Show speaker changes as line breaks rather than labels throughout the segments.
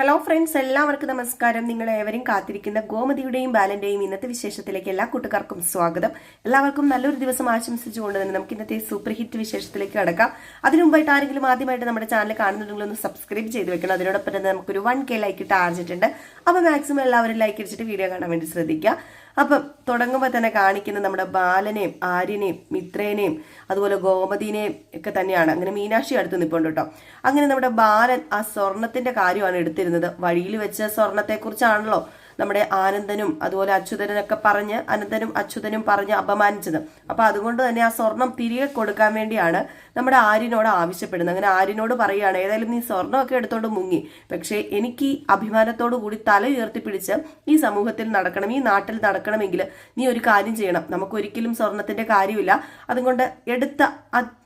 Hello friends എല്ലാവർക്കും നമസ്കാരം. നിങ്ങൾ ഏവരും കാത്തിരിക്കുന്ന ഗോമതിയുടെയും ബാലന്റെയും ഇന്നത്തെ വിശേഷത്തിലേക്ക് എല്ലാ കൂട്ടുകാർക്കും സ്വാഗതം. എല്ലാവർക്കും നല്ലൊരു ദിവസം ആശംസിച്ചുകൊണ്ട് തന്നെ നമുക്ക് ഇന്നത്തെ സൂപ്പർ ഹിറ്റ് വിശേഷത്തിലേക്ക് കടക്കാം. അതിനു മുമ്പായിട്ട് ആരെങ്കിലും ആദ്യമായിട്ട് നമ്മുടെ ചാനൽ കാണുന്നുണ്ടെങ്കിൽ ഒന്ന് സബ്സ്ക്രൈബ് ചെയ്ത് വെക്കണം. അതിനോടൊപ്പം തന്നെ നമുക്കൊരു വൺ കെ ലൈക്ക് ടാർജറ്റ് ഉണ്ട് അപ്പോൾ മാക്സിമം എല്ലാവരും ലൈക്ക് അടിച്ചിട്ട് വീഡിയോ കാണാൻ വേണ്ടി ശ്രദ്ധിക്കുക. അപ്പം തുടങ്ങുമ്പോൾ തന്നെ കാണിക്കുന്നത് നമ്മുടെ ബാലനെയും ആര്യനെയും മിത്രേനെയും അതുപോലെ ഗോമതിനെയും ഒക്കെ തന്നെയാണ്. അങ്ങനെ മീനാക്ഷി അടുത്ത് നിൽപ്പുണ്ട് കേട്ടോ. അങ്ങനെ നമ്മുടെ ബാലൻ ആ സ്വർണത്തിന്റെ കാര്യമാണ് എടുത്തിരുന്നത്. വഴിയിൽ വെച്ച സ്വർണത്തെക്കുറിച്ചാണല്ലോ നമ്മുടെ ആനന്ദനും അതുപോലെ അച്യുതനൊക്കെ പറഞ്ഞ് അനന്തനും അച്യുതനും പറഞ്ഞ് അപമാനിച്ചത്. അപ്പൊ അതുകൊണ്ട് തന്നെ ആ സ്വർണം തിരികെ കൊടുക്കാൻ വേണ്ടിയാണ് നമ്മുടെ ആര്യനോട് ആവശ്യപ്പെടുന്നത്. അങ്ങനെ ആര്യനോട് പറയുകയാണ് ഏതായാലും നീ സ്വർണമൊക്കെ എടുത്തോണ്ട് മുങ്ങി. പക്ഷേ എനിക്ക് ഈ അഭിമാനത്തോടു കൂടി തല ഉയർത്തിപ്പിടിച്ച് ഈ സമൂഹത്തിൽ നടക്കണം ഈ നാട്ടിൽ നടക്കണമെങ്കിൽ നീ ഒരു കാര്യം ചെയ്യണം. നമുക്ക് ഒരിക്കലും സ്വർണത്തിന്റെ കാര്യമില്ല. അതുകൊണ്ട് എടുത്ത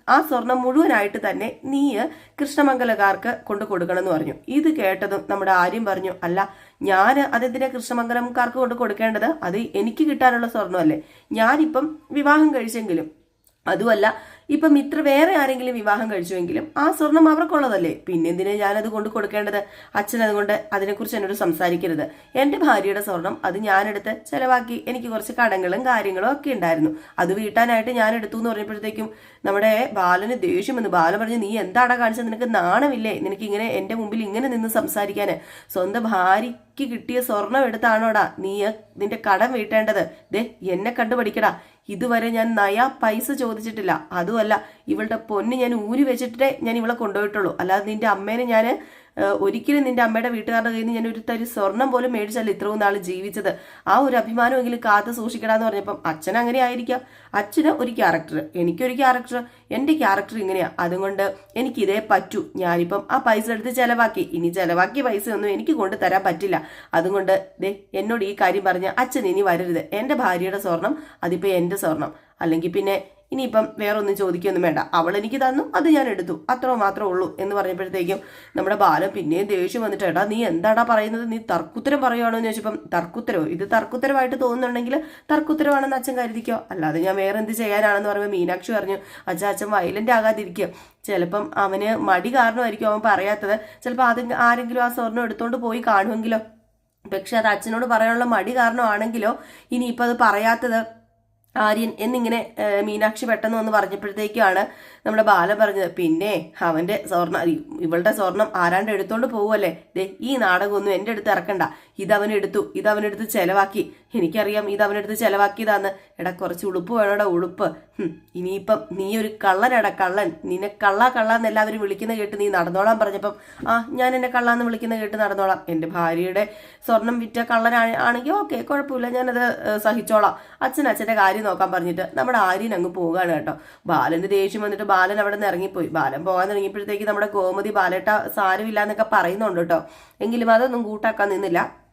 ആ- സ്വർണം മുഴുവനായിട്ട് തന്നെ നീ കൃഷ്ണമംഗലക്കാർക്ക് കൊണ്ടു കൊടുക്കണം എന്ന് പറഞ്ഞു. ഇത് കേട്ടതും നമ്മുടെ ആര്യം പറഞ്ഞു അല്ല ഞാൻ അതെന്തിനാ കൃഷ്ണമംഗലംകാർക്ക് കൊണ്ട് കൊടുക്കേണ്ടത്? അത് എനിക്ക് കിട്ടാനുള്ള സ്വർണമല്ലേ? ഞാനിപ്പം വിവാഹം കഴിച്ചെങ്കിലും. അതുമല്ല ഇപ്പം ഇത്ര വേറെ ആരെങ്കിലും വിവാഹം കഴിച്ചുവെങ്കിലും ആ സ്വർണം അവർക്കുള്ളതല്ലേ? പിന്നെ എന്തിനാ ഞാനത് കൊണ്ട് കൊടുക്കേണ്ടത്? അച്ഛൻ അതുകൊണ്ട് അതിനെക്കുറിച്ച് എന്നോട് സംസാരിക്കരുത്. എന്റെ ഭാര്യയുടെ സ്വർണം അത് ഞാനെടുത്ത് ചെലവാക്കി എനിക്ക് കുറച്ച് കടങ്ങളും കാര്യങ്ങളും ഒക്കെ ഉണ്ടായിരുന്നു. അത് വീട്ടാനായിട്ട് ഞാൻ എടുത്തു എന്ന് പറഞ്ഞപ്പോഴത്തേക്കും നമ്മുടെ ബാലന് ദേഷ്യം വന്നു. ബാലൻ പറഞ്ഞു നീ എന്താടാ കാണിച്ചത്? നിനക്ക് നാണമില്ലേ? നിനക്ക് ഇങ്ങനെ എന്റെ മുമ്പിൽ ഇങ്ങനെ നിന്ന് സംസാരിക്കാന്? സ്വന്തം ഭാര്യയ്ക്ക് കിട്ടിയ സ്വർണം എടുത്താണോടാ നീ നിന്റെ കടം വീട്ടേണ്ടത്? ദേ എന്നെ കണ്ടു പഠിക്കടാ ഇതുവരെ ഞാൻ നയാ പൈസ ചോദിച്ചിട്ടില്ല. അതുമല്ല ഇവളുടെ പൊന്ന് ഞാൻ ഊരി വെച്ചിട്ടേ ഞാൻ ഇവളെ കൊണ്ടുപോയിട്ടുള്ളൂ. അല്ലാതെ നിന്റെ അമ്മേനെ ഞാൻ ഒരിക്കലും നിന്റെ അമ്മയുടെ വീട്ടുകാരുടെ കയ്യിൽ നിന്ന് ഞാൻ ഒരു തരി സ്വർണം പോലും മേടിച്ചല്ല ഇത്രയും നാൾ ജീവിച്ചത്. ആ ഒരു അഭിമാനമെങ്കിലും കാത്തു സൂക്ഷിക്കണമെന്ന് പറഞ്ഞപ്പം അച്ഛൻ അങ്ങനെ ആയിരിക്കാം. അച്ഛന് ഒരു ക്യാരക്ടർ എനിക്കൊരു ക്യാരക്ടർ എന്റെ ക്യാരക്ടർ ഇങ്ങനെയാ. അതുകൊണ്ട് എനിക്ക് ഇതേ പറ്റൂ. ഞാനിപ്പം ആ പൈസ എടുത്ത് ചെലവാക്കി. ഇനി ചെലവാക്കിയ പൈസ ഒന്നും എനിക്ക് കൊണ്ട് തരാൻ പറ്റില്ല. അതുകൊണ്ട് ദേ എന്നോട് ഈ കാര്യം പറഞ്ഞ അച്ഛൻ ഇനി വരരുത്. എന്റെ ഭാര്യയുടെ സ്വർണം അതിപ്പോ എന്റെ സ്വർണം. അല്ലെങ്കിൽ പിന്നെ ഇനിയിപ്പം വേറൊന്നും ചോദിക്കൊന്നും വേണ്ട. അവൾ എനിക്ക് തന്നു അത് ഞാൻ എടുത്തു. അത്ര മാത്രമേ ഉള്ളൂ എന്ന് പറഞ്ഞപ്പോഴത്തേക്കും നമ്മുടെ ബാലൻ പിന്നെയും ദേഷ്യം വന്നിട്ട് എടാ നീ എന്താടാ പറയുന്നത്? നീ തർക്കുത്തരം പറയുവാണോ? എന്ന് ചോദിച്ചപ്പം തർക്കുത്തരവോ? ഇത് തർക്കുത്തരമായിട്ട് തോന്നുന്നുണ്ടെങ്കിൽ തർക്കുത്തരമാണെന്ന് അച്ഛൻ കരുതിക്കോ? അല്ലാതെ ഞാൻ വേറെ എന്ത് ചെയ്യാനാണെന്ന് പറയുമ്പോൾ മീനാക്ഷി പറഞ്ഞു അച്ഛാ അച്ഛൻ വയലന്റ് ആകാതിരിക്കുക ചിലപ്പം അവന് മടി കാരണമായിരിക്കും അവൻ പറയാത്തത്. ചിലപ്പോൾ അത് ആരെങ്കിലും ആ സ്വർണം എടുത്തുകൊണ്ട് പോയി കാണുമെങ്കിലോ. പക്ഷെ അത് അച്ഛനോട് പറയാനുള്ള മടി കാരണമാണെങ്കിലോ ഇനിയിപ്പോൾ അത് പറയാത്തത് ആര്യൻ എന്നിങ്ങനെ മീനാക്ഷി പെട്ടെന്ന് വന്ന് പറഞ്ഞപ്പോഴത്തേക്കാണ് നമ്മുടെ ബാല പറഞ്ഞത് പിന്നെ അവന്റെ സ്വർണ ഇവളുടെ സ്വർണം ആരാണ്ട് എടുത്തോണ്ട് പോവുമല്ലേ ദേ ഈ നാടകമൊന്നും എന്റെ അടുത്ത് ഇറക്കണ്ട. ഇതവൻ എടുത്ത് ചെലവാക്കി. എനിക്കറിയാം ഇത് അവനെടുത്ത് ചെലവാക്കിയതാന്ന്. എടാ കുറച്ച് ഉളുപ്പ് വേണോടാ ഉളുപ്പ്. ഇനിയിപ്പം നീ ഒരു കള്ളനടാ കള്ളൻ. നിന്നെ കള്ളാ കള്ളാന്ന് എല്ലാവരും വിളിക്കുന്ന കേട്ട് നീ നടന്നോളാൻ പറഞ്ഞപ്പം ആ ഞാൻ എന്നെ കള്ളാന്ന് വിളിക്കുന്ന കേട്ട് നടന്നോളാം. എന്റെ ഭാര്യയുടെ സ്വർണം വിറ്റ കള്ളനാണെങ്കിൽ ഓക്കെ കുഴപ്പമില്ല ഞാനത് സഹിച്ചോളാം. അച്ഛൻ അച്ഛന്റെ കാര്യം നോക്കാൻ പറഞ്ഞിട്ട് നമ്മുടെ ആര്യൻ അങ്ങ് പോവുകയാണ് കേട്ടോ. ബാലന്റെ ദേഷ്യം വന്നിട്ട് ബാലൻ അവിടെ നിന്ന് ഇറങ്ങിപ്പോയി. ബാലൻ പോകാൻ തുടങ്ങിയപ്പോഴത്തേക്ക് നമ്മുടെ ഗോമതി ബാലേട്ട സാരമില്ല എന്നൊക്കെ പറയുന്നുണ്ട് കേട്ടോ. എങ്കിലും അതൊന്നും കൂട്ടാക്കാൻ നിന്നില്ല.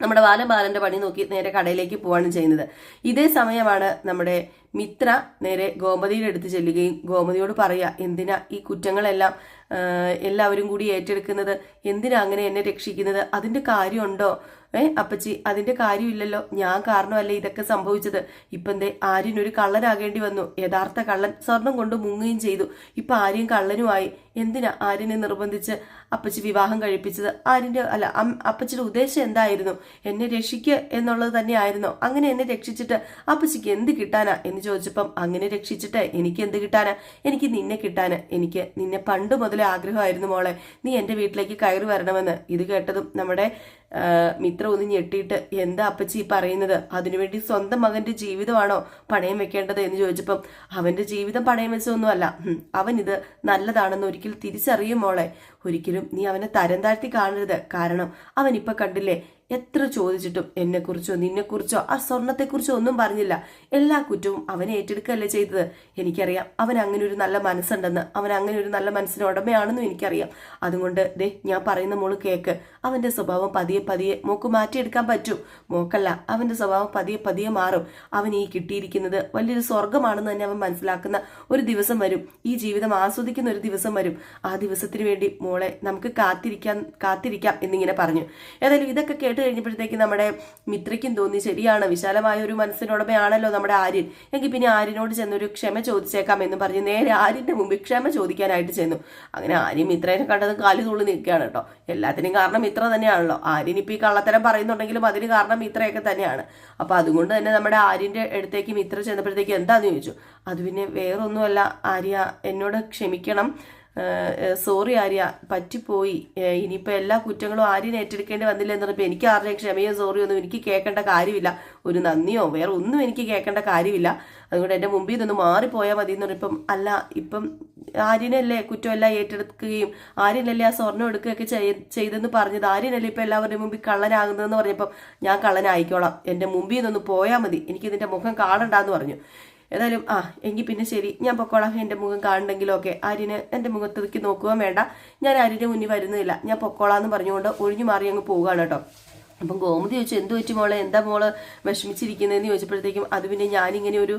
നമ്മുടെ ബാലൻ ബാലന്റെ പണി നോക്കി നേരെ കടയിലേക്ക് പോവാണ് ചെയ്യുന്നത്. ഇതേ സമയമാണ് നമ്മുടെ മിത്ര നേരെ ഗോമതിയുടെ അടുത്ത് ചെല്ലുകയും ഗോമതിയോട് പറയുക എന്തിനാ ഈ കുറ്റങ്ങളെല്ലാം എല്ലാവരും കൂടി ഏറ്റെടുക്കുന്നത് എന്തിനാ അങ്ങനെ എന്നെ രക്ഷിക്കുന്നത്? അതിന്റെ കാര്യമുണ്ടോ? ഏ അപ്പച്ചി അതിന്റെ കാര്യമില്ലല്ലോ. ഞാൻ കാരണമല്ലേ ഇതൊക്കെ സംഭവിച്ചത്. ഇപ്പം എന്തേ ആര്യൻ ഒരു കള്ളനാകേണ്ടി വന്നു. യഥാർത്ഥ കള്ളൻ സ്വർണം കൊണ്ട് മുങ്ങുകയും ചെയ്തു. ഇപ്പൊ ആര്യൻ കള്ളനുമായി. എന്തിനാ ആര്യനെ നിർബന്ധിച്ച് അപ്പച്ചി വിവാഹം കഴിപ്പിച്ചത്? ആര്യന്റെ അല്ല അപ്പച്ചിയുടെ ഉദ്ദേശം എന്തായിരുന്നു? എന്നെ രക്ഷിക്കുക എന്നുള്ളത് തന്നെയായിരുന്നോ? അങ്ങനെ എന്നെ രക്ഷിച്ചിട്ട് അപ്പച്ചിക്ക് എന്ത് കിട്ടാനാ? എന്ന് ചോദിച്ചപ്പം അങ്ങനെ രക്ഷിച്ചിട്ട് എനിക്ക് എന്ത് കിട്ടാനാ? എനിക്ക് നിന്നെ കിട്ടാന്. എനിക്ക് നിന്നെ പണ്ട് മുതലേ ആഗ്രഹമായിരുന്നു മോളെ. നീ എന്റെ വീട്ടിലേക്ക് കയറി വരണമെന്ന്. ഇത് കേട്ടതും നമ്മുടെ മിത്ര ഒന്ന് ഞെട്ടിയിട്ട് എന്താ അപ്പച്ചി പറയുന്നത്? അതിനുവേണ്ടി സ്വന്തം മകന്റെ ജീവിതമാണോ പണയം വെക്കേണ്ടത്? എന്ന് ചോദിച്ചപ്പം അവന്റെ ജീവിതം പണയം വെച്ചതൊന്നുമല്ല. അവൻ ഇത് നല്ലതാണെന്ന് ഒരിക്കൽ തിരിച്ചറിയും മോളെ. ഒരിക്കലും നീ അവനെ തരം താഴ്ത്തി കാണരുത്. കാരണം അവൻ ഇപ്പൊ കണ്ടില്ലേ എത്ര ചോദിച്ചിട്ടും എന്നെക്കുറിച്ചോ നിന്നെക്കുറിച്ചോ ആ സ്വർണത്തെക്കുറിച്ചോ ഒന്നും പറഞ്ഞില്ല. എല്ലാ കുറ്റവും അവനെ ഏറ്റെടുക്കുകയല്ലേ ചെയ്തത്? എനിക്കറിയാം അവൻ അങ്ങനെ ഒരു നല്ല മനസ്സുണ്ടെന്ന്. അവൻ അങ്ങനെ ഒരു നല്ല മനസ്സിന് ഉടമയാണെന്നും എനിക്കറിയാം. അതുകൊണ്ട് ദേ ഞാൻ പറയുന്ന മോൾ കേക്ക്. അവന്റെ സ്വഭാവം പതിയെ പതിയെ മൂക്ക് മാറ്റിയെടുക്കാൻ പറ്റും. മോക്കല്ല അവന്റെ സ്വഭാവം പതിയെ പതിയെ മാറും. അവൻ ഈ കിട്ടിയിരിക്കുന്നത് വലിയൊരു സ്വർഗമാണെന്ന് തന്നെ അവൻ മനസ്സിലാക്കുന്ന ഒരു ദിവസം വരും. ഈ ജീവിതം ആസ്വദിക്കുന്ന ഒരു ദിവസം വരും. ആ ദിവസത്തിന് വേണ്ടി മോളെ നമുക്ക് കാത്തിരിക്കാൻ കാത്തിരിക്കാം എന്നിങ്ങനെ പറഞ്ഞു. ഏതായാലും ഇതൊക്കെ കേട്ട് കഴിഞ്ഞപ്പോഴത്തേക്ക് നമ്മുടെ മിത്രയ്ക്കും തോന്നി ശരിയാണ്. വിശാലമായ ഒരു മനസ്സിനുടമയാണല്ലോ നമ്മുടെ ആര്യൻ. എങ്കിൽ പിന്നെ ആര്യനോട് ചെന്നൊരു ക്ഷമ ചോദിച്ചേക്കാം എന്ന് പറഞ്ഞ് നേരെ ആര്യന്റെ മുമ്പിൽ ക്ഷമ ചോദിക്കാനായിട്ട് ചെന്നു. അങ്ങനെ ആര്യം മിത്രേനെ കണ്ടത് കാലി തുള്ളി നിൽക്കുകയാണ് കേട്ടോ. എല്ലാത്തിനും കാരണം മിത്ര തന്നെയാണല്ലോ. ആര്യൻ ഇപ്പൊ ഈ കള്ളത്തരം പറയുന്നുണ്ടെങ്കിലും അതിന് കാരണം ഇത്രയൊക്കെ തന്നെയാണ്. അപ്പൊ അതുകൊണ്ട് തന്നെ നമ്മുടെ ആര്യന്റെ അടുത്തേക്ക് മിത്ര ചെന്നപ്പോഴത്തേക്ക് എന്താന്ന് ചോദിച്ചു. അത് പിന്നെ വേറൊന്നുമല്ല. ആര്യ എന്നോട് ക്ഷമിക്കണം. സോറി ആര്യ പറ്റിപ്പോയി. ഇനിയിപ്പോൾ എല്ലാ കുറ്റങ്ങളും ആര്യൻ ഏറ്റെടുക്കേണ്ടി വന്നില്ല എന്ന് പറഞ്ഞപ്പോൾ എനിക്ക് ആരുടെ ക്ഷമയോ സോറിയോ ഒന്നും എനിക്ക് കേൾക്കേണ്ട കാര്യമില്ല. ഒരു നന്ദിയോ വേറെ ഒന്നും എനിക്ക് കേൾക്കേണ്ട കാര്യമില്ല. അതുകൊണ്ട് എന്റെ മുമ്പിൽ നിന്ന് മാറിപ്പോയാൽ മതി എന്ന് പറഞ്ഞപ്പം അല്ല ഇപ്പം ആര്യനല്ലേ കുറ്റമെല്ലാം ഏറ്റെടുക്കുകയും ആര്യനല്ലേ ആ സ്വർണം എടുക്കുകയൊക്കെ ചെയ്- ചെയ്തെന്ന് പറഞ്ഞത് ആര്യനല്ലേ ഇപ്പം എല്ലാവരുടെയും മുമ്പിൽ കള്ളനാകുന്നതെന്ന് പറഞ്ഞപ്പം ഞാൻ കള്ളനായിക്കോളാം. എന്റെ മുമ്പിൽ നിന്നൊന്ന് പോയാൽ മതി. എനിക്ക് ഇതിന്റെ മുഖം കാണണ്ടെന്ന് പറഞ്ഞു. ഏതായാലും ആ എങ്കിൽ പിന്നെ ശരി. ഞാൻ പൊക്കോളാം. എന്റെ മുഖം കാണണമെങ്കിലും ഒക്കെ ആര്യന് എന്റെ മുഖത്തേക്ക് നോക്കുകയും വേണ്ട. ഞാൻ ആര്യന്റെ മുന്നിൽ വരുന്നില്ല. ഞാൻ പൊക്കോളാം എന്ന് പറഞ്ഞുകൊണ്ട് ഒഴിഞ്ഞു മാറി അങ്ങ് പോവുകയാണ് കേട്ടോ. അപ്പം ഗോമതി ചോദിച്ചു എന്ത് പറ്റി മോളെ? എന്താ മോൾ വിഷമിച്ചിരിക്കുന്നതെന്ന് ചോദിച്ചപ്പോഴത്തേക്കും അത് പിന്നെ ഞാനിങ്ങനെ ഒരു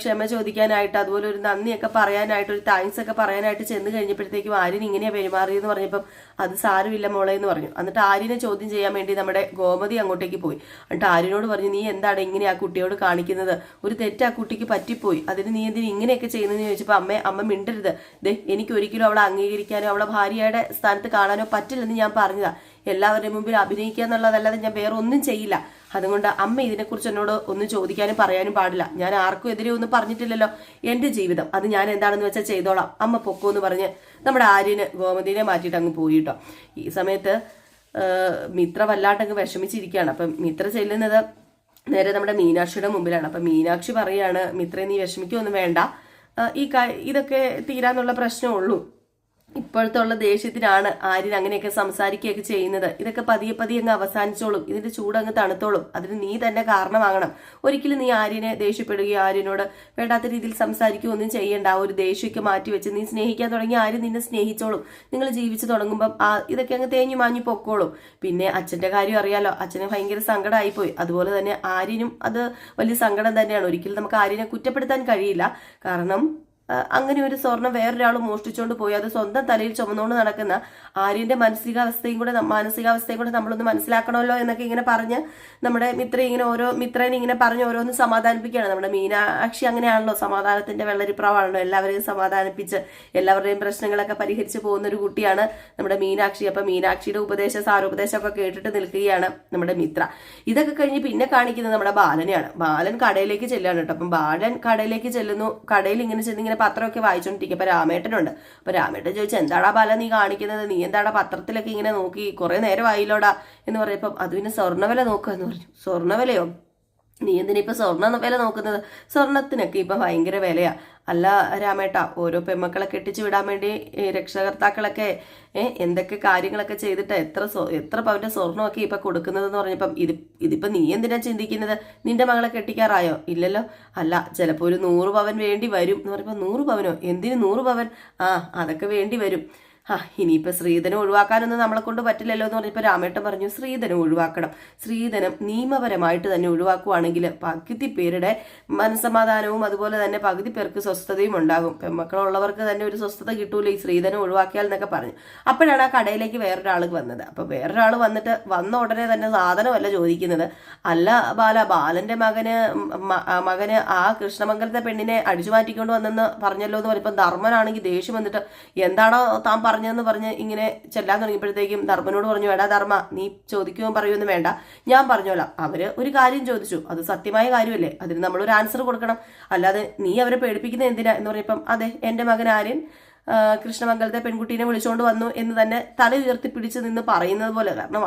ക്ഷമ ചോദിക്കാനായിട്ട് അതുപോലെ ഒരു നന്ദിയൊക്കെ പറയാനായിട്ട് ഒരു താങ്ക്സ് ഒക്കെ പറയാനായിട്ട് ചെന്ന് കഴിഞ്ഞപ്പോഴത്തേക്കും ആര്യൻ ഇങ്ങനെയാ പെരുമാറിയെന്ന് പറഞ്ഞപ്പം അത് സാരമില്ല മോളെ എന്ന് പറഞ്ഞു. എന്നിട്ട് ആര്യനെ ചോദ്യം ചെയ്യാൻ വേണ്ടി നമ്മുടെ ഗോമതി അങ്ങോട്ടേക്ക് പോയി. എന്നിട്ട് ആര്യനോട് പറഞ്ഞു നീ എന്താണ് ഇങ്ങനെ ആ കുട്ടിയോട് കാണിക്കുന്നത്? ഒരു തെറ്റ് ആ കുട്ടിക്ക് പറ്റിപ്പോയി. അതിന് നീ എന്തിനു ഇങ്ങനെയൊക്കെ ചെയ്യുന്നതെന്ന് ചോദിച്ചപ്പോൾ അമ്മ അമ്മ മിണ്ടരുത്. ദേ എനിക്ക് ഒരിക്കലും അവളെ അംഗീകരിക്കാനോ അവളെ ഭാര്യയുടെ സ്ഥാനത്ത് കാണാനോ പറ്റില്ലെന്ന് ഞാൻ പറഞ്ഞതാ. എല്ലാവരുടെയും മുമ്പിൽ അഭിനയിക്കുക എന്നുള്ളതല്ലാതെ ഞാൻ വേറെ ഒന്നും ചെയ്യില്ല. അതുകൊണ്ട് അമ്മ ഇതിനെക്കുറിച്ച് എന്നോട് ഒന്നും ചോദിക്കാനും പറയാനും പാടില്ല. ഞാൻ ആർക്കും എതിരെ ഒന്നും പറഞ്ഞിട്ടില്ലല്ലോ. എന്റെ ജീവിതം. അത് ഞാൻ എന്താണെന്ന് വെച്ചാൽ ചെയ്തോളാം. അമ്മ പൊക്കോ എന്ന് പറഞ്ഞ് നമ്മുടെ ആര്യന് ഗോമതിനെ മാറ്റിയിട്ട് അങ്ങ് പോയി കേട്ടോ. ഈ സമയത്ത് മിത്ര വല്ലാണ്ടങ്ങ് വിഷമിച്ചിരിക്കുകയാണ്. അപ്പം മിത്ര ചെല്ലുന്നത് നേരെ നമ്മുടെ മീനാക്ഷിയുടെ മുമ്പിലാണ്. അപ്പം മീനാക്ഷി പറയാണ് മിത്രയെ നീ വിഷമിക്കൊന്നും വേണ്ട. ഈ ഇതൊക്കെ തീരാന്നുള്ള പ്രശ്നമുള്ളൂ ഇപ്പോഴത്തെ ഉള്ള ദേഷ്യത്തിനാണ് ആര്യൻ അങ്ങനെയൊക്കെ സംസാരിക്കുകയൊക്കെ ചെയ്യുന്നത്. ഇതൊക്കെ പതിയെ പതിയെ അങ്ങ് അവസാനിച്ചോളും. ഇതിന്റെ ചൂട് അങ്ങ് തണുത്തോളും. അതിന് നീ തന്നെ കാരണമാകണം. ഒരിക്കലും നീ ആര്യനെ ദേഷ്യപ്പെടുകയോ ആര്യനോട് വേണ്ടാത്ത രീതിയിൽ സംസാരിക്കുകയോ ഒന്നും ചെയ്യേണ്ട. ആ ഒരു ദേഷ്യമൊക്കെ മാറ്റി വെച്ച് നീ സ്നേഹിക്കാൻ തുടങ്ങി ആര്യൻ നിന്നെ സ്നേഹിച്ചോളും. നിങ്ങൾ ജീവിച്ചു തുടങ്ങുമ്പം ആ ഇതൊക്കെ അങ്ങ് തേഞ്ഞു മാഞ്ഞു പൊക്കോളും. പിന്നെ അച്ഛന്റെ കാര്യം അറിയാലോ. അച്ഛന് ഭയങ്കര സങ്കടമായിപ്പോയി. അതുപോലെ തന്നെ ആര്യനും അത് വലിയ സങ്കടം തന്നെയാണ്. ഒരിക്കലും നമുക്ക് ആര്യനെ കുറ്റപ്പെടുത്താൻ കഴിയില്ല. കാരണം അങ്ങനെ ഒരു സ്വർണം വേറൊരാൾ മോഷ്ടിച്ചുകൊണ്ട് പോയി. അത് സ്വന്തം തലയിൽ ചുമന്നുകൊണ്ട് നടക്കുന്ന ആര്യന്റെ മാനസികാവസ്ഥയും കൂടെ മാനസികാവസ്ഥയും കൂടെ നമ്മളൊന്ന് മനസ്സിലാക്കണമല്ലോ എന്നൊക്കെ ഇങ്ങനെ പറഞ്ഞ് നമ്മുടെ മിത്ര ഇങ്ങനെ ഓരോ മിത്രനെ ഇങ്ങനെ പറഞ്ഞ് ഓരോന്ന് സമാധാനിപ്പിക്കുകയാണ്. നമ്മുടെ മീനാക്ഷി അങ്ങനെയാണല്ലോ സമാധാനത്തിന്റെ വെള്ളരിപ്രാവാണല്ലോ. എല്ലാവരെയും സമാധാനിപ്പിച്ച് എല്ലാവരുടെയും പ്രശ്നങ്ങളൊക്കെ പരിഹരിച്ച് പോകുന്ന ഒരു കുട്ടിയാണ് നമ്മുടെ മീനാക്ഷി. അപ്പൊ മീനാക്ഷിയുടെ ഉപദേശ സാരോപദേശമൊക്കെ കേട്ടിട്ട് നിൽക്കുകയാണ് നമ്മുടെ മിത്ര. ഇതൊക്കെ കഴിഞ്ഞ് പിന്നെ കാണിക്കുന്നത് നമ്മുടെ ബാലനെയാണ്. ബാലൻ കടയിലേക്ക് ചെല്ലുകയാണ് കേട്ടോ. അപ്പം ബാലൻ കടയിലേക്ക് ചെല്ലുന്നു. കടയിൽ ഇങ്ങനെ ചെന്ന് ഇങ്ങനെ പത്രമൊക്കെ വായിച്ചുകൊണ്ടിരിക്കും അപ്പൊ രാമേട്ടനുണ്ട്. അപ്പൊ രാമേട്ടൻ ചോദിച്ചു എന്താടാ ബാല നീ കാണിക്കുന്നത്? നീ എന്താടാ പത്രത്തിലൊക്കെ ഇങ്ങനെ നോക്കി? കുറേ നേരം ആയില്ലോടാ എന്ന് പറയപ്പം അത് പിന്നെ സ്വർണവില നോക്കുക എന്ന് പറഞ്ഞു. സ്വർണവിലയോ? നീ എന്തിനാ ഇപ്പൊ സ്വർണ വില നോക്കുന്നത്? സ്വർണത്തിനൊക്കെ ഇപ്പൊ ഭയങ്കര വിലയാ. അല്ല രാമേട്ട ഓരോ പെമ്മക്കളെ കെട്ടിച്ചു വിടാൻ വേണ്ടി രക്ഷകർത്താക്കളൊക്കെ എന്തൊക്കെ കാര്യങ്ങളൊക്കെ ചെയ്തിട്ട് എത്ര എത്ര പവന്റെ സ്വർണമൊക്കെ ഇപ്പൊ കൊടുക്കുന്നതെന്ന് പറഞ്ഞപ്പം ഇത് ഇതിപ്പോ നീ എന്തിനാ ചിന്തിക്കുന്നത്? നിന്റെ മകളെ കെട്ടിക്കാറായോ? ഇല്ലല്ലോ. അല്ല ചിലപ്പോ ഒരു നൂറ് പവൻ വേണ്ടി വരും എന്ന് പറയുമ്പോ നൂറ് പവനോ? എന്തിന് നൂറ് പവൻ? ആ അതൊക്കെ വേണ്ടി വരും. ആ ഇനിയിപ്പോ ശ്രീധനം ഒഴിവാക്കാനൊന്നും നമ്മളെ കൊണ്ട് പറ്റില്ലല്ലോ എന്ന് പറഞ്ഞപ്പോ രാമേട്ടൻ പറഞ്ഞു ശ്രീധനം ഒഴിവാക്കണം. ശ്രീധനം നിയമപരമായിട്ട് തന്നെ ഒഴിവാക്കുവാണെങ്കിൽ പകുതി പേരുടെ മനസമാധാനവും അതുപോലെ തന്നെ പകുതി പേർക്ക് സ്വസ്ഥതയും ഉണ്ടാകും. പെമ്മക്കളുള്ളവർക്ക് തന്നെ ഒരു സ്വസ്ഥത കിട്ടൂല ഈ ശ്രീധനം ഒഴിവാക്കിയാൽ എന്നൊക്കെ പറഞ്ഞു. അപ്പോഴാണ് ആ കടയിലേക്ക് വേറൊരാൾ വന്നത്. അപ്പൊ വേറൊരാൾ വന്നിട്ട് വന്ന ഉടനെ തന്നെ സാധനമല്ല ചോദിക്കുന്നത്. അല്ല ബാല ബാലന്റെ മകന് മകന് ആ കൃഷ്ണമംഗലത്തെ പെണ്ണിനെ അടിച്ചു മാറ്റിക്കൊണ്ട് വന്നെന്ന് പറഞ്ഞല്ലോ എന്ന് പറയുമ്പോൾ ധർമ്മനാണെങ്കിൽ ദേഷ്യം വന്നിട്ട് എന്താണോ താൻ പറഞ്ഞതെന്ന് പറഞ്ഞ് ഇങ്ങനെ ചെല്ലാൻ തുടങ്ങിയപ്പോഴത്തേക്കും ധർമ്മനോട് പറഞ്ഞു വേണ്ട ധർമ്മ നീ ചോദിക്കുകയും പറയുമെന്ന് വേണ്ട. ഞാൻ പറഞ്ഞോളാം. അവർ ഒരു കാര്യം ചോദിച്ചു. അത് സത്യമായ കാര്യമല്ലേ? അതിന് നമ്മൾ ഒരു ആൻസർ കൊടുക്കണം. അല്ലാതെ നീ അവരെ പേടിപ്പിക്കുന്നത് എന്തിനാ എന്ന് പറഞ്ഞപ്പം അതെ എന്റെ മകൻ ആര്യൻ കൃഷ്ണമംഗലത്തെ പെൺകുട്ടീനെ വിളിച്ചുകൊണ്ട് വന്നു എന്ന് തന്നെ തല ഉയർത്തി പിടിച്ച് നിന്ന് പറയുന്നത് പോലെ. കാരണം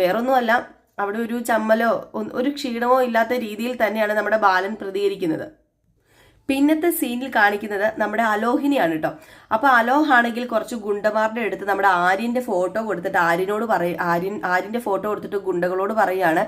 വേറൊന്നുമല്ല അവിടെ ഒരു ചമ്മലോ ഒരു ക്ഷീണമോ ഇല്ലാത്ത രീതിയിൽ തന്നെയാണ് നമ്മുടെ ബാലൻ പ്രതികരിക്കുന്നത്. പിന്നത്തെ സീനിൽ കാണിക്കുന്നത് നമ്മുടെ അലോഹിനിയാണ് കേട്ടോ. അപ്പൊ അലോഹ് ആണെങ്കിൽ കുറച്ച് ഗുണ്ടമാരുടെ അടുത്ത് നമ്മുടെ ആര്യന്റെ ഫോട്ടോ കൊടുത്തിട്ട് ആര്യനോട് പറയും ആര്യൻ ആര്യന്റെ ഫോട്ടോ കൊടുത്തിട്ട് ഗുണ്ടകളോട് പറയുകയാണ്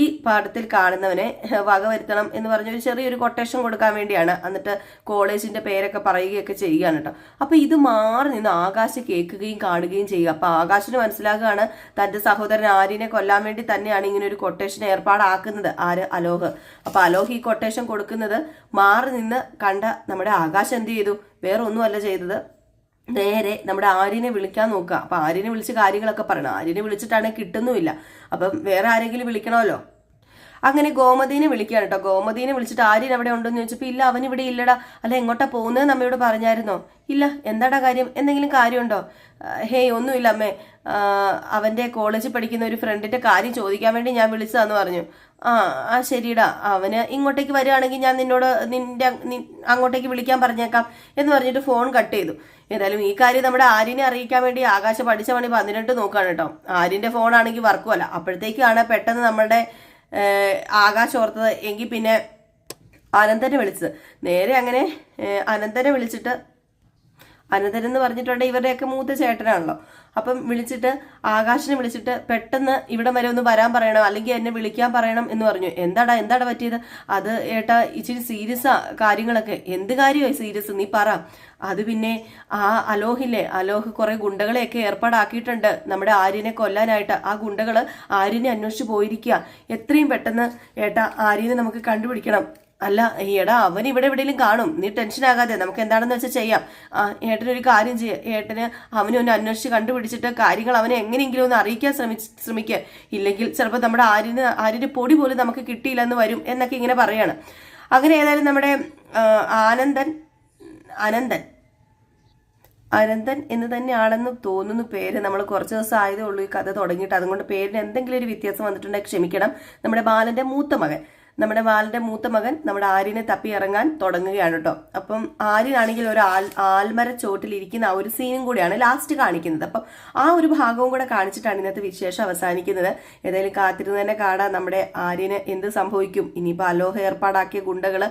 ഈ പാഠത്തിൽ കാണുന്നവനെ വക വരുത്തണം എന്ന് പറഞ്ഞ ഒരു ചെറിയൊരു കൊട്ടേഷൻ കൊടുക്കാൻ വേണ്ടിയാണ്. എന്നിട്ട് കോളേജിന്റെ പേരൊക്കെ പറയുകയൊക്കെ ചെയ്യുകയാണ് കേട്ടോ. അപ്പൊ ഇത് മാറി നിന്ന് ആകാശ് കേൾക്കുകയും കാണുകയും ചെയ്യുക. അപ്പൊ ആകാശിന് മനസ്സിലാക്കുകയാണ് തന്റെ സഹോദരൻ ആര്യനെ കൊല്ലാൻ വേണ്ടി തന്നെയാണ് ഇങ്ങനെ ഒരു കൊട്ടേഷൻ ഏർപ്പാടാക്കുന്നത് ആര്? അലോഹ്. അപ്പൊ അലോഹ് ഈ കൊട്ടേഷൻ കൊടുക്കുന്നത് മാറി നിന്ന് കണ്ട നമ്മുടെ ആകാശം എന്ത് ചെയ്തു? വേറെ ഒന്നുമല്ല ചെയ്തത്. നേരെ നമ്മുടെ ആര്യനെ വിളിക്കാൻ നോക്കുക. അപ്പൊ ആര്യനെ വിളിച്ച് കാര്യങ്ങളൊക്കെ പറയണം. ആര്യനെ വിളിച്ചിട്ടാണെങ്കിൽ കിട്ടുന്നുമില്ല. അപ്പം വേറെ ആരെങ്കിലും വിളിക്കണമല്ലോ? അങ്ങനെ ഗോമതീനെ വിളിക്കുകയാണ് കേട്ടോ. ഗോമതീനെ വിളിച്ചിട്ട് ആര്യൻ അവിടെ ഉണ്ടെന്ന് ചോദിച്ചപ്പോൾ ഇല്ല അവൻ ഇവിടെ ഇല്ലടാ. അല്ല എങ്ങോട്ടാ പോകുന്നത് നമ്മയോട് പറഞ്ഞായിരുന്നോ? ഇല്ല എന്താടാ കാര്യം? എന്തെങ്കിലും കാര്യമുണ്ടോ? ഹേയ് ഒന്നുമില്ല അമ്മേ. അവന്റെ കോളേജിൽ പഠിക്കുന്ന ഒരു ഫ്രണ്ടിന്റെ കാര്യം ചോദിക്കാൻ വേണ്ടി ഞാൻ വിളിച്ചതാന്ന് പറഞ്ഞു. ആ ആ ശരിടാ അവന് ഇങ്ങോട്ടേക്ക് വരികയാണെങ്കിൽ ഞാൻ നിന്നോട് നിന്റെ അങ്ങോട്ടേക്ക് വിളിക്കാൻ പറഞ്ഞേക്കാം. എന്ന് പറഞ്ഞിട്ട് ഫോൺ കട്ട് ചെയ്തു. ഏതായാലും ഈ കാര്യം നമ്മുടെ ആര്യനെ അറിയിക്കാൻ വേണ്ടി ആകാശ പഠിച്ച പണി പതിനെട്ട് നോക്കാണ് കേട്ടോ. ആര്യന്റെ ഫോണാണെങ്കിൽ വർക്കുമല്ല അപ്പോഴത്തേക്കാണ് പെട്ടെന്ന് നമ്മുടെ ഏഹ്, ആകാശ് ഓർത്തത് എങ്കിൽ പിന്നെ അനന്തനെ വിളിച്ചത്. നേരെ അങ്ങനെ അനന്തനെ വിളിച്ചിട്ട് അനന്തൻ എന്ന് പറഞ്ഞിട്ടുണ്ടെങ്കിൽ ഇവരുടെയൊക്കെ മൂത്ത ചേട്ടനാണല്ലോ. അപ്പം വിളിച്ചിട്ട് ആകാശിനെ വിളിച്ചിട്ട് പെട്ടെന്ന് ഇവിടെ വരെ ഒന്ന് വരാൻ പറയണം അല്ലെങ്കിൽ എന്നെ വിളിക്കാൻ പറയണം എന്ന് പറഞ്ഞു. എന്താടാ എന്താടാ പറ്റിയത്? അത് ഏട്ടാ ഇച്ചിരി സീരിയസാ കാര്യങ്ങളൊക്കെ. എന്ത് കാര്യമായി സീരിയസ് നീ പറ. അത് പിന്നെ ആ അലോഹില്ലേ അലോഹ് കുറെ ഗുണ്ടകളെയൊക്കെ ഏർപ്പാടാക്കിയിട്ടുണ്ട്. നമ്മുടെ ആര്യനെ കൊല്ലാനായിട്ട് ആ ഗുണ്ടകൾ ആര്യനെ അന്വേഷിച്ച് പോയിരിക്കുക. എത്രയും പെട്ടെന്ന് ഏട്ടാ ആര്യനെ നമുക്ക് കണ്ടുപിടിക്കണം. അല്ല എടാ അവൻ ഇവിടെ എവിടെയെങ്കിലും കാണും. നീ ടെൻഷൻ ആകാതെ നമുക്ക് എന്താണെന്ന് വെച്ചാൽ ചെയ്യാം. ഏട്ടനൊരു കാര്യം ചെയ്യ. ഏട്ടന് അവനെ ഒന്ന് അന്വേഷിച്ച് കണ്ടുപിടിച്ചിട്ട് കാര്യങ്ങൾ അവനെ എങ്ങനെയെങ്കിലും ഒന്ന് അറിയിക്കാൻ ശ്രമി ശ്രമിക്കുക ഇല്ലെങ്കിൽ ചിലപ്പോൾ നമ്മുടെ ആര്യന് ആര്യന്റെ പൊടി പോലും നമുക്ക് കിട്ടിയില്ലെന്ന് വരും എന്നൊക്കെ ഇങ്ങനെ പറയാണ്. അങ്ങനെ ഏതായാലും നമ്മുടെ ആനന്ദൻ അനന്തൻ. അനന്തൻ എന്ന് തന്നെയാണെന്ന് തോന്നുന്നു പേര് നമ്മൾ കുറച്ച് ദിവസം ആയതേ ഉള്ളൂ ഈ കഥ തുടങ്ങിയിട്ട്. അതുകൊണ്ട് പേരിന് എന്തെങ്കിലും ഒരു വ്യത്യാസം വന്നിട്ടുണ്ടെങ്കിൽ ക്ഷമിക്കണം. നമ്മുടെ ബാലന്റെ മൂത്ത മകൻ. നമ്മുടെ വാലിന്റെ മൂത്ത മകൻ നമ്മുടെ ആര്യനെ തപ്പി ഇറങ്ങാൻ തുടങ്ങുകയാണ് കേട്ടോ അപ്പം ആര്യനാണെങ്കിൽ ഒരു ആൽ ആൽമര ചോട്ടിൽ ഇരിക്കുന്ന ആ ഒരു സീനും കൂടിയാണ് ലാസ്റ്റ് കാണിക്കുന്നത്. അപ്പം ആ ഒരു ഭാഗവും കൂടെ കാണിച്ചിട്ടാണ് ഇന്നത്തെ വിശേഷം അവസാനിക്കുന്നത്. ഏതായാലും കാത്തിരുന്ന് തന്നെ കാണാൻ നമ്മുടെ ആര്യന് എന്ത് സംഭവിക്കും? ഇനിയിപ്പോൾ അലോഹ ഏർപ്പാടാക്കിയ ഗുണ്ടകൾ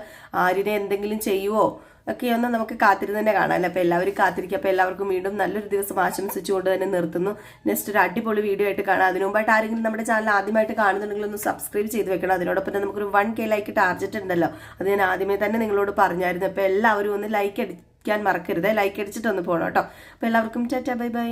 ആര്യനെ എന്തെങ്കിലും ചെയ്യുവോ? ഒക്കെയൊന്ന് നമുക്ക് കാത്തിരുന്ന് തന്നെ കാണാം അപ്പോൾ എല്ലാവരും കാത്തിരിക്കുക അപ്പോൾ എല്ലാവർക്കും വീണ്ടും നല്ലൊരു ദിവസം ആശംസിച്ചുകൊണ്ട് തന്നെ നിർത്തുന്നു. നെക്സ്റ്റ് ഒരു അടിപൊളി വീഡിയോ ആയിട്ട് കാണാം. അതിനു മുമ്പായിട്ട് ആരെങ്കിലും നമ്മുടെ ചാനൽ ആദ്യമായിട്ട് കാണുന്നുണ്ടെങ്കിൽ ഒന്ന് സബ്സ്ക്രൈബ് ചെയ്ത് വെക്കണം. അതിനോടൊപ്പം തന്നെ നമുക്കൊരു വൺ കെ ലൈക്ക് ടാർജറ്റ് ഉണ്ടല്ലോ. അത് ഞാൻ ആദ്യമേ തന്നെ നിങ്ങളോട് പറഞ്ഞായിരുന്നു. അപ്പോൾ എല്ലാവരും ഒന്ന് ലൈക്ക് അടിക്കാൻ മറക്കരുത്. ലൈക്ക് അടിച്ചിട്ട് ഒന്ന് പോകണം കേട്ടോ. അപ്പോൾ എല്ലാവർക്കും ടാറ്റ ബൈ ബൈ